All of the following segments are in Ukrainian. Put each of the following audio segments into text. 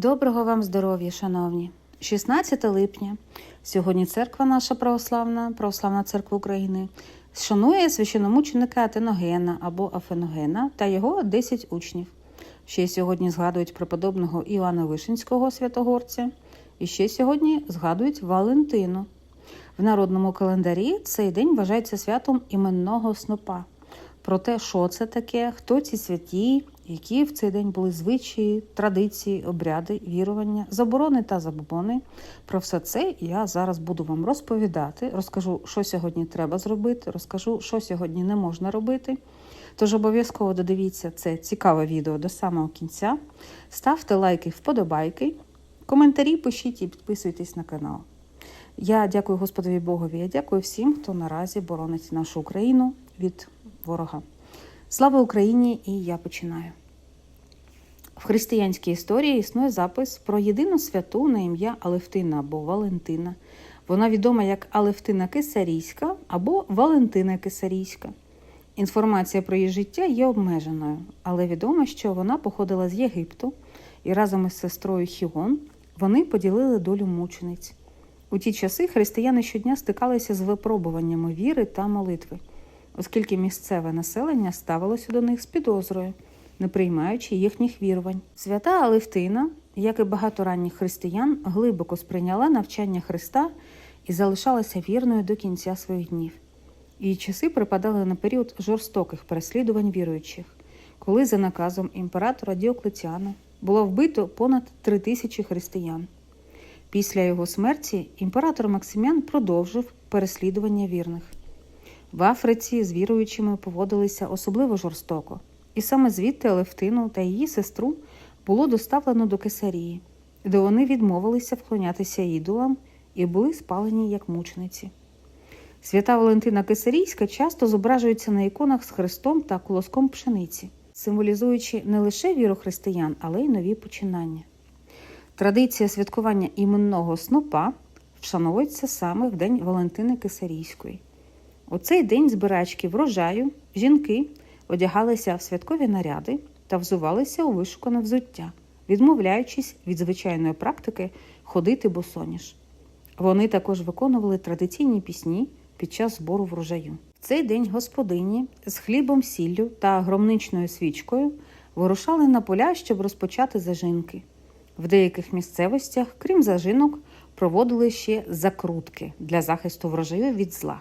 Доброго вам здоров'я, шановні! 16 липня. Сьогодні церква наша православна, православна церква України, шанує священомученика Атеногена або Афеногена та його 10 учнів. Ще сьогодні згадують преподобного Іоанна Вишинського святогорця, і ще сьогодні згадують Валентину. В народному календарі цей день вважається святом іменного снопа. Про те, що це таке, хто ці святі, які в цей день були звичаї, традиції, обряди, вірування, заборони та забобони. Про все це я зараз буду вам розповідати. Розкажу, що сьогодні треба зробити, розкажу, що сьогодні не можна робити. Тож обов'язково додивіться це цікаве відео до самого кінця. Ставте лайки, вподобайки, коментарі пишіть і підписуйтесь на канал. Я дякую Господові Богові. Я дякую всім, хто наразі боронить нашу Україну від ворога. Слава Україні! І я починаю. В християнській історії існує запис про єдину святу на ім'я Алевтина або Валентина. Вона відома як Алевтина Кесарійська або Валентина Кесарійська. Інформація про її життя є обмеженою, але відомо, що вона походила з Єгипту і разом із сестрою Хіон вони поділили долю мучениць. У ті часи християни щодня стикалися з випробуваннями віри та молитви, оскільки місцеве населення ставилося до них з підозрою, не приймаючи їхніх вірувань. Свята Алевтина, як і багато ранніх християн, глибоко сприйняла навчання Христа і залишалася вірною до кінця своїх днів. Її часи припадали на період жорстоких переслідувань віруючих, коли за наказом імператора Діоклетіана було вбито понад три тисячі християн. Після його смерті імператор Максимян продовжив переслідування вірних. В Африці з віруючими поводилися особливо жорстоко, і саме звідти Алевтину та її сестру було доставлено до Кесарії, де вони відмовилися вклонятися ідолам і були спалені як мучениці. Свята Валентина Кесарійська часто зображується на іконах з хрестом та колоском пшениці, символізуючи не лише віру християн, але й нові починання. Традиція святкування іменного снопа вшановується саме в День Валентини Кисарійської. У цей день збирачки врожаю жінки одягалися в святкові наряди та взувалися у вишукане взуття, відмовляючись від звичайної практики ходити босоніж. Вони також виконували традиційні пісні під час збору врожаю. В цей день господині з хлібом, сіллю та громничною свічкою вирушали на поля, щоб розпочати зажинки. В деяких місцевостях, крім зажинок, проводили ще закрутки для захисту врожаю від зла.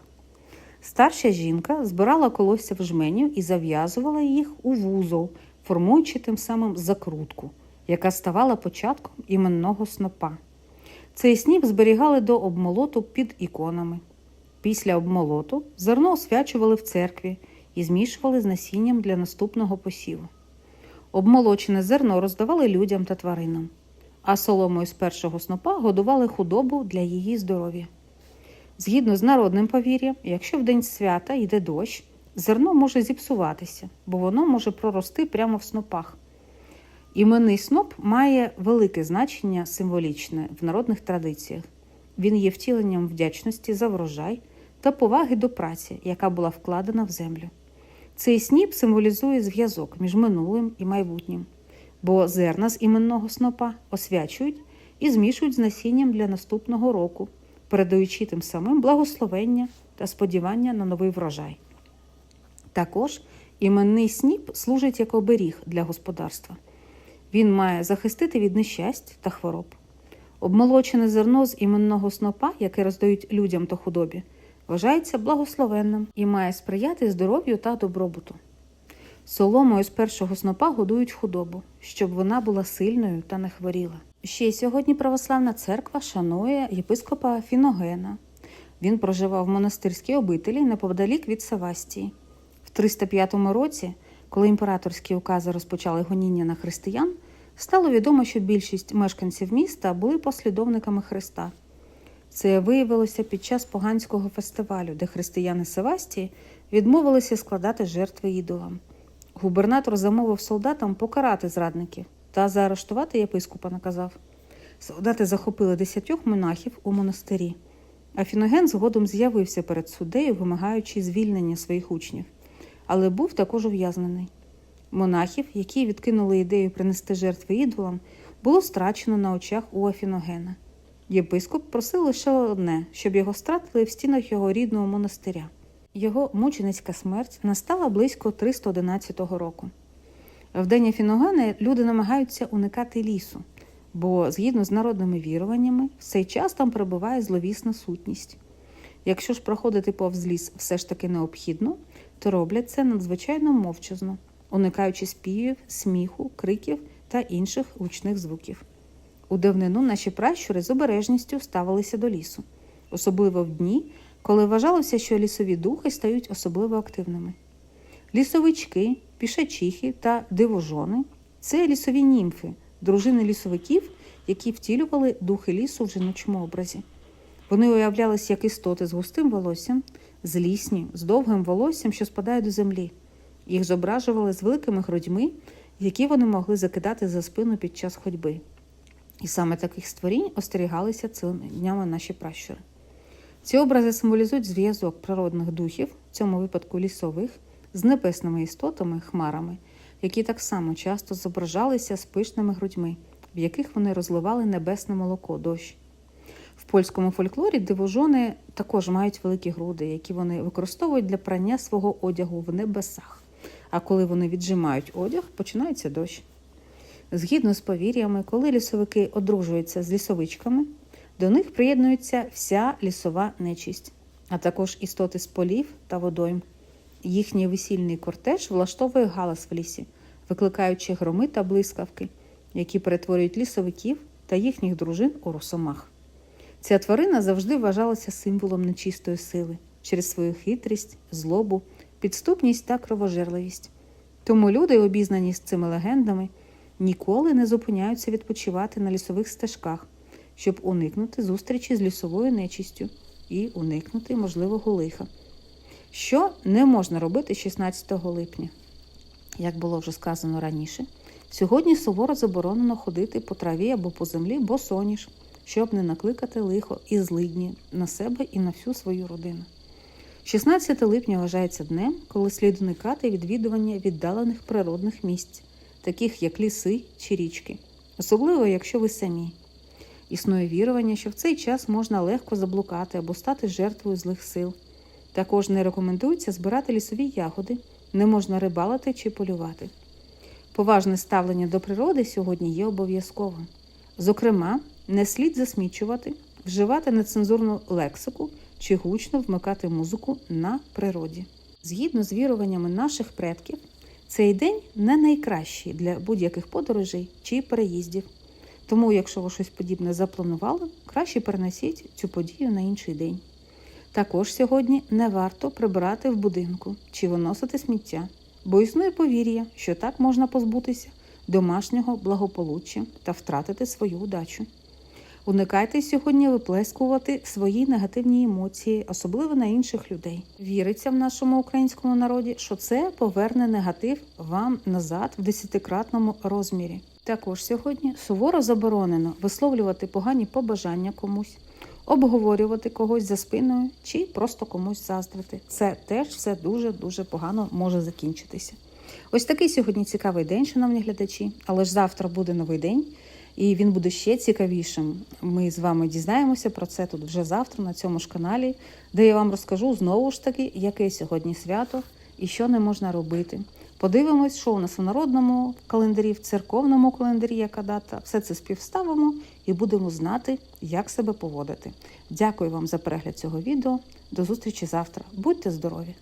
Старша жінка збирала колосся в жменю і зав'язувала їх у вузол, формуючи тим самим закрутку, яка ставала початком іменного снопа. Цей сніп зберігали до обмолоту під іконами. Після обмолоту зерно освячували в церкві і змішували з насінням для наступного посіву. Обмолочене зерно роздавали людям та тваринам, а соломою з першого снопа годували худобу для її здоров'я. Згідно з народним повір'ям, якщо в день свята йде дощ, зерно може зіпсуватися, бо воно може прорости прямо в снопах. Іменний сноп має велике значення символічне в народних традиціях. Він є втіленням вдячності за врожай та поваги до праці, яка була вкладена в землю. Цей сніп символізує зв'язок між минулим і майбутнім, бо зерна з іменного снопа освячують і змішують з насінням для наступного року, передаючи тим самим благословення та сподівання на новий врожай. Також іменний сніп служить як оберіг для господарства. Він має захистити від нещасть та хвороб. Обмолочене зерно з іменного снопа, яке роздають людям та худобі, вважається благословенним і має сприяти здоров'ю та добробуту. Соломою з першого снопа годують худобу, щоб вона була сильною та не хворіла. Ще сьогодні православна церква шанує єпископа Фіногена. Він проживав в монастирській обителі неподалік від Савастії. В 305 році, коли імператорські укази розпочали гоніння на християн, стало відомо, що більшість мешканців міста були послідовниками Христа. Це виявилося під час поганського фестивалю, де християни Севастії відмовилися складати жертви ідолам. Губернатор замовив солдатам покарати зрадників та заарештувати єпископа наказав. Солдати захопили десятьох монахів у монастирі. А Фіноген згодом з'явився перед суддею, вимагаючи звільнення своїх учнів, але був також ув'язнений. Монахів, які відкинули ідею принести жертви ідолам, було страчено на очах у Афіногена. Єпископ просив лише одне, щоб його стратили в стінах його рідного монастиря. Його мученицька смерть настала близько 311 року. В день Афіногена люди намагаються уникати лісу, бо, згідно з народними віруваннями, в цей час там перебуває зловісна сутність. Якщо ж проходити повз ліс все ж таки необхідно, то роблять це надзвичайно мовчазно, уникаючи співів, сміху, криків та інших гучних звуків. У давнину наші пращури з обережністю ставилися до лісу, особливо в дні, коли вважалося, що лісові духи стають особливо активними. Лісовички, пішачихи та дивожони це лісові німфи, дружини лісовиків, які втілювали духи лісу в жіночому образі. Вони уявлялися як істоти з густим волоссям, злісні, з довгим волоссям, що спадає до землі. Їх зображували з великими грудьми, які вони могли закидати за спину під час ходьби. І саме таких створінь остерігалися цілими днями наші пращури. Ці образи символізують зв'язок природних духів, в цьому випадку лісових, з небесними істотами, хмарами, які так само часто зображалися з пишними грудьми, в яких вони розливали небесне молоко, дощ. В польському фольклорі дивожони також мають великі груди, які вони використовують для прання свого одягу в небесах. А коли вони віджимають одяг, починається дощ. Згідно з повір'ями, коли лісовики одружуються з лісовичками, до них приєднується вся лісова нечисть, а також істоти з полів та водойм. Їхній весільний кортеж влаштовує галас в лісі, викликаючи громи та блискавки, які перетворюють лісовиків та їхніх дружин у росомах. Ця тварина завжди вважалася символом нечистої сили через свою хитрість, злобу, підступність та кровожерливість. Тому люди, обізнані з цими легендами, ніколи не зупиняються відпочивати на лісових стежках, щоб уникнути зустрічі з лісовою нечистю і уникнути можливого лиха. Що не можна робити 16 липня? Як було вже сказано раніше, сьогодні суворо заборонено ходити по траві або по землі босоніж, щоб не накликати лихо і злидні на себе і на всю свою родину. 16 липня вважається днем, коли слід уникати відвідування віддалених природних місць, таких як ліси чи річки, особливо якщо ви самі. Існує вірування, що в цей час можна легко заблукати або стати жертвою злих сил. Також не рекомендується збирати лісові ягоди, не можна рибалити чи полювати. Поважне ставлення до природи сьогодні є обов'язковим. Зокрема, не слід засмічувати, вживати нецензурну лексику чи гучно вмикати музику на природі. Згідно з віруваннями наших предків, цей день не найкращий для будь-яких подорожей чи переїздів. Тому, якщо ви щось подібне запланували, краще перенесіть цю подію на інший день. Також сьогодні не варто прибирати в будинку чи виносити сміття, бо існує повір'я, що так можна позбутися домашнього благополуччя та втратити свою удачу. Уникайте сьогодні виплескувати свої негативні емоції, особливо на інших людей. Віриться в нашому українському народі, що це поверне негатив вам назад в десятикратному розмірі. Також сьогодні суворо заборонено висловлювати погані побажання комусь, обговорювати когось за спиною чи просто комусь заздрити. Це теж все дуже дуже погано може закінчитися. Ось такий сьогодні цікавий день, шановні глядачі, але ж завтра буде новий день. І він буде ще цікавішим. Ми з вами дізнаємося про це тут вже завтра на цьому ж каналі, де я вам розкажу знову ж таки, яке сьогодні свято і що не можна робити. Подивимось, що у нас у народному календарі, в церковному календарі, яка дата. Все це співставимо і будемо знати, як себе поводити. Дякую вам за перегляд цього відео. До зустрічі завтра. Будьте здорові!